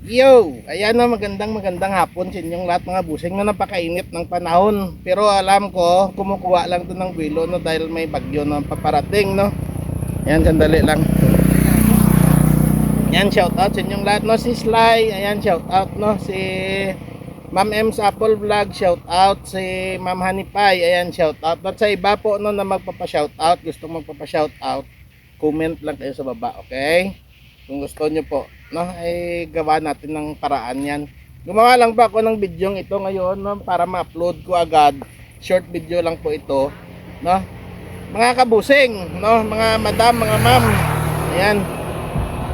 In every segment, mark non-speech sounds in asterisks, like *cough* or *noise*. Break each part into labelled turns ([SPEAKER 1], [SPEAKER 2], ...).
[SPEAKER 1] Yo! Ayan na magandang magandang hapon sa inyong lahat mga busing na napakainit ng panahon. Pero alam ko, kumukuha lang to ng bilo no dahil may bagyo na paparating no. Ayan, sandali lang. Ayan, shout out sa inyong lahat no. Si Sly, ayan, shout out no. Si Ma'am M's Apple Vlog, shout out. Si Ma'am Hanipay, ayan, shout out. At sa iba po no na magpapa-shout out, gusto magpapa-shout out, comment lang kayo sa baba, okay? Kung gusto nyo po, no, ay gawa natin ng paraan yan. Gumawa lang ba ako ng video ito ngayon, no, para ma-upload ko agad. Short video lang po ito, no. Mga kabusing, no, mga madam, mga ma'am. Ayan.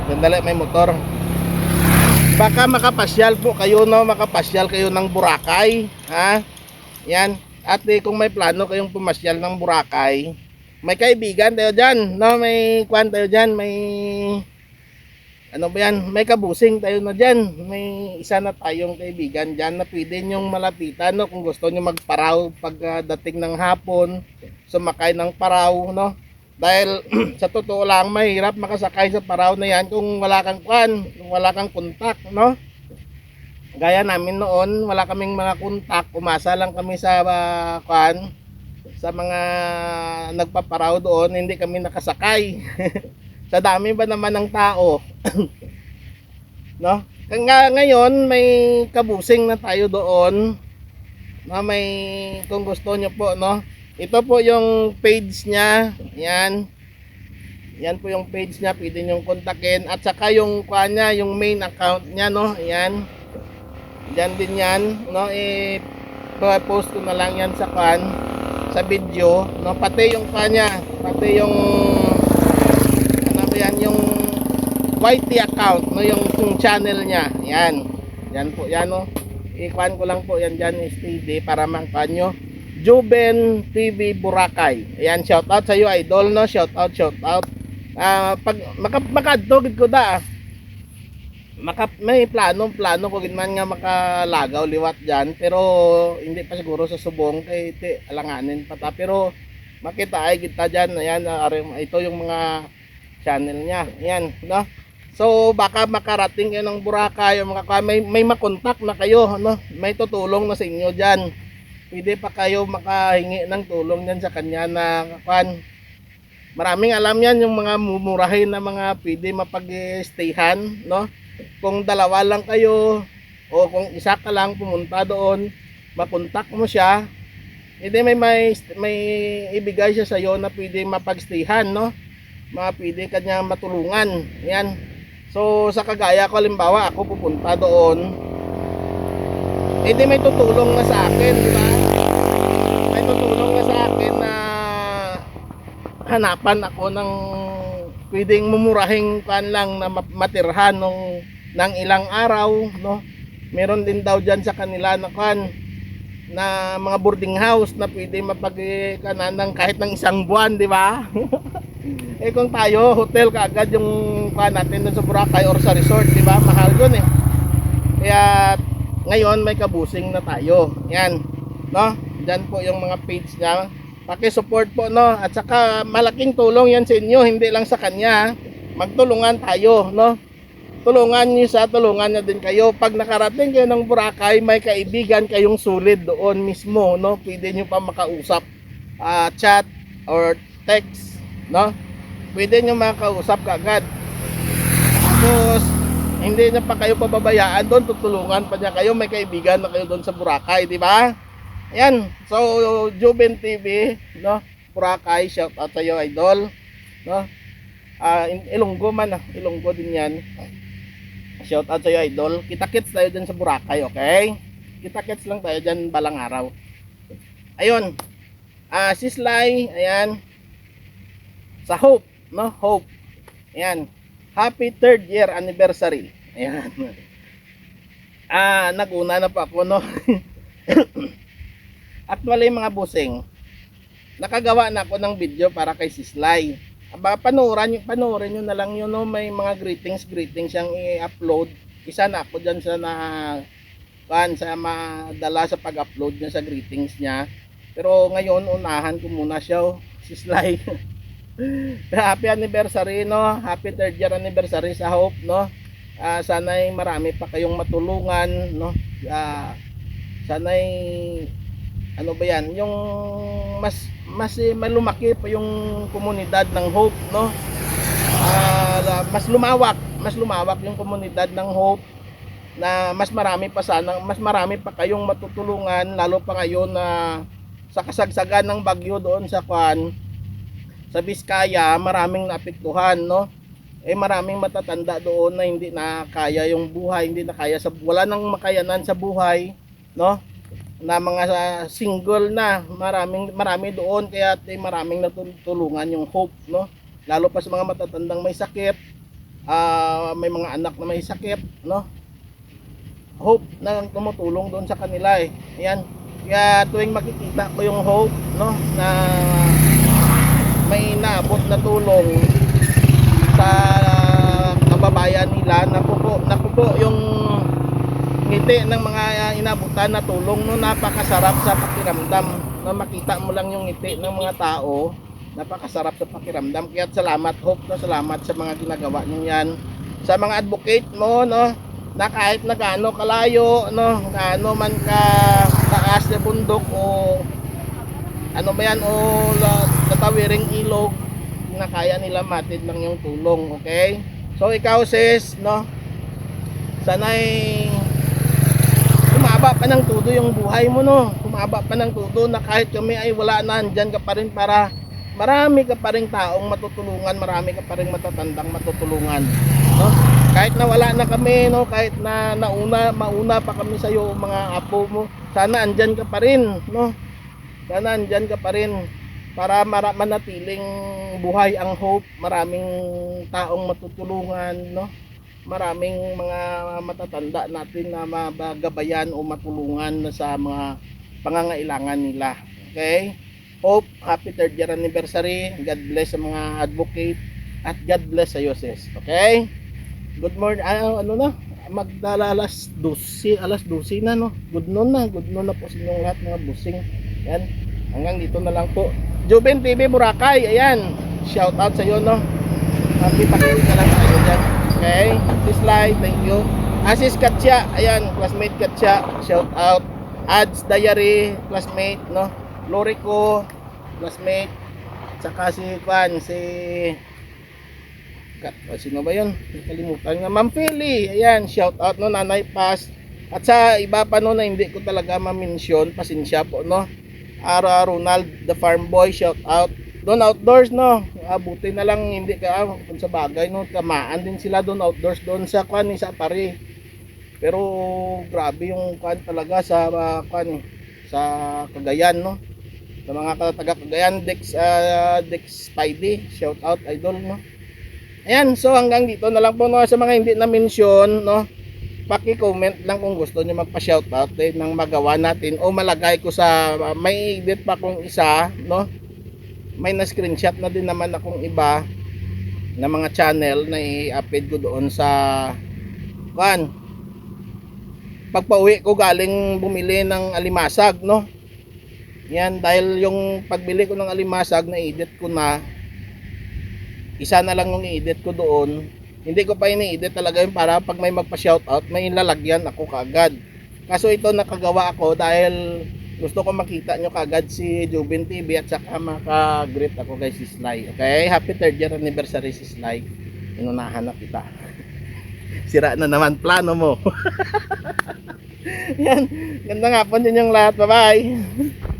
[SPEAKER 1] Sandali, may motor. Baka makapasyal po kayo, no, makapasyal kayo ng Boracay, ha? Yan. At eh, kung may plano kayong pumasyal ng Boracay, may kaibigan tayo dyan, no, may kwan tayo dyan, may ano ba yan? May kabusing tayo na dyan. May isa na tayong kaibigan dyan na pwede nyong malapitan no? kung gusto nyo magparaw pagdating ng hapon, sumakay ng paraw, no? Dahil *clears throat* sa totoo lang, mahirap makasakay sa paraw na yan kung wala kang kwan, kung wala kang kontak, no? Gaya namin noon, wala kaming mga kontak, umasa lang kami sa uh, kwan, sa mga nagpaparaw doon, hindi kami nakasakay. *laughs* sa dami ba naman ng tao? *coughs* No? Nga ngayon may kabusing na tayo doon na may kung gusto nyo po no? Ito po yung page niya. Yan. Yan po yung page niya. Pwede nyo kontakin. At saka yung kanya yung main account niya no? Yan. Yan din yan no? Eh post ko na lang yan sa kan sa video no? Pati yung kanya pati yung yan yung YT account no yung, yung channel niya. Yan. Yan po yan no ikuan ko lang po yan dyan STD para mangkuan nyo. Juben TV Boracay. Ayan shout out sa iyo idol no? Shout out shout out Ah, pag maka makadto gid ko da ah. maka may plano plano ko gid man nga makalagaw liwat diyan pero hindi pa siguro sa subong kay ti alanganin pa ta. Pero makita ay kita diyan ayan are- ito yung mga channel niya. Ayan no? So baka makarating kayo ng Boracay o mga may may makontak na kayo no? May tutulong na sa inyo diyan pwede pa kayo makahingi ng tulong diyan sa kanya na kwan. Maraming alam yan yung mga mumurahin na mga pwede mapag-stayhan, no? Kung dalawa lang kayo o kung isa ka lang pumunta doon, makontak mo siya, hindi may may, may ibigay siya sa iyo na pwede mapag-stayhan, no? Mga pwede kanya matulungan. Yan. So sa kagaya ko halimbawa ako pupunta doon, hindi may tutulong na sa akin, di ba? May tutulong na sa akin na hanapan ako ng pwedeng mumurahing kan lang na ma- matirhan nung ng ilang araw no meron din daw diyan sa kanila na kan na mga boarding house na pwede mapagkanan ng kahit ng isang buwan di ba *laughs* eh kung tayo hotel kaagad yung kan natin dun sa Boracay or sa resort di ba? Mahal yun eh. Kaya ngayon may kabusing na tayo. Yan no? Diyan po yung mga page niya. Paki-support po no? At saka malaking tulong yan sa inyo hindi lang sa kanya magtulungan tayo no? Tulungan niyo sa tulungan niya din kayo. Pag nakarating kayo ng Boracay may kaibigan kayong sulit doon mismo no? Pwede niyo pa makausap ah, chat or text no pwede niyo makausap kaagad tapos hindi niya pa kayo pababayaan doon tutulungan pa niya kayo may kaibigan na kayo doon sa Boracay di ba Ayan, so Juben TV, no? Boracay, shout out sa iyo, idol. No? Ah, in- Ilonggo man, ah. Ilonggo din 'yan. Shout out sa iyo, idol. Kita-kits tayo dyan sa Boracay, okay? Kita-kits lang tayo dyan balang araw. Ayun. Ah, si Sly, ayan. Sa Hope, no? Hope. Ayan. Happy third year anniversary. Ayan. Ah, naguna na pa ako, no? *coughs* Actually mga busing, nakagawa na ako ng video para kay Sislay. Aba, panuran, nyo- panurin nyo na lang yun, no? may mga greetings, greetings siyang i-upload. Isa na ako dyan sa na, kan, sa madala sa pag-upload niya sa greetings niya. Pero ngayon, unahan ko muna siya, oh, Sislay. *laughs* *laughs* Happy anniversary, no? Happy third year anniversary sa Hope, no? Ah, sana'y marami pa kayong matulungan, no? Ah, sana'y ano ba yan, yung mas mas eh, malumaki pa yung komunidad ng Hope, no? Ah, mas lumawak, mas lumawak yung komunidad ng Hope na mas marami pa sana, mas marami pa kayong matutulungan lalo pa ngayon na sa kasagsagan ng bagyo doon sa Kwan sa Biskaya, maraming naapektuhan, no? Eh maraming matatanda doon na hindi na kaya yung buhay, hindi na kaya sa wala nang makayanan sa buhay, no? Na mga single na, maraming marami doon kaya eh, maraming natulungan yung hope, no? Lalo pa sa mga matatandang may sakit, ah, may mga anak na may sakit, no? Hope na tumutulong doon sa kanila eh. Yan. Kaya tuwing makikita ko yung hope, no, na may naabot na tulong sa kababayan nila. Naku po, naku po yung ngiti ng mga inabutan na tulong. No napakasarap sa pakiramdam. Na makita mo lang yung ngiti ng mga tao. Napakasarap sa pakiramdam. Kaya salamat hope na salamat sa mga ginagawa niyo yan. Sa mga advocate mo no na kahit na gaano kalayo no gaano man ka taas na bundok o ano ba yan o latawiring ilog na kaya nila matid lang yung tulong okay? So ikaw sis no? Sana'y tumaba pa ng tudo yung buhay mo no? Tumaba pa ng tudo na kahit kami ay wala na andyan ka pa rin para marami ka pa rin taong matutulungan marami ka pa rin matatandang matutulungan no? Kahit na wala na kami no? Kahit na nauna mauna pa kami sa iyo mga apo mo sana andyan ka pa rin no? Sana andyan ka pa rin para manatiling buhay ang hope maraming taong matutulungan no? Maraming mga matatanda natin na mabagabayan o matulungan sa mga pangangailangan nila. Okay? Hope happy third year anniversary. God bless sa mga advocate at God bless sa iyo sis. Okay? Good morning. Ah, ano na? Magdala alas 12 alas 12 na no? Good noon na. Good noon na po sa inyong lahat mga busing. Yan. Hanggang dito na lang po Juben TV Boracay ayan. Shout out sa iyo no? Happy pakinig lang tayo dyan. Okay? This live thank you. Asis Katsia ayan. Classmate Katsia shout out. Ads Diary classmate no? Lorico classmate. Saka si Kwan si Kat, sino ba yun? Kalimutan nga. Ma'am Philly, ayan, shout out no, Nanay Paz. At sa iba pa no na hindi ko talaga ma-mention, pasensya po no. Ara Ronald, the farm boy, shout out. Doon outdoors no, ah, buti na lang hindi ka ah, sa bagay no, tamaan din sila doon outdoors doon sa kwan sa Pari. Pero grabe yung kwan talaga sa uh, kwan eh, sa Cagayan no. Sa mga taga Cagayan, Dex ah, Dex Spidey, shout out idol no. Ayan, so hanggang dito na lang po no, sa mga hindi na mention, no. Paki-comment lang kung gusto niyo magpa-shoutout eh, ng magawa natin o malagay ko sa may edit pa kung isa, no. May na-screenshot na din naman akong iba na mga channel na i-upload ko doon sa kan pagpauwi ko galing bumili ng alimasag no? Yan dahil yung pagbili ko ng alimasag na edit ko na. Isa na lang yung i-edit ko doon hindi ko pa ini-edit talaga yun para pag may magpa-shoutout may lalagyan ako kaagad kaso ito nakagawa ako dahil gusto ko makita nyo kaagad si Jubin TV at saka maka-greet ako kay si Sly okay? Happy third year anniversary si Sly. Inunahan na kita. *laughs* Sira na naman plano mo. *laughs* Yan. Ganda nga po din lahat. Bye bye *laughs*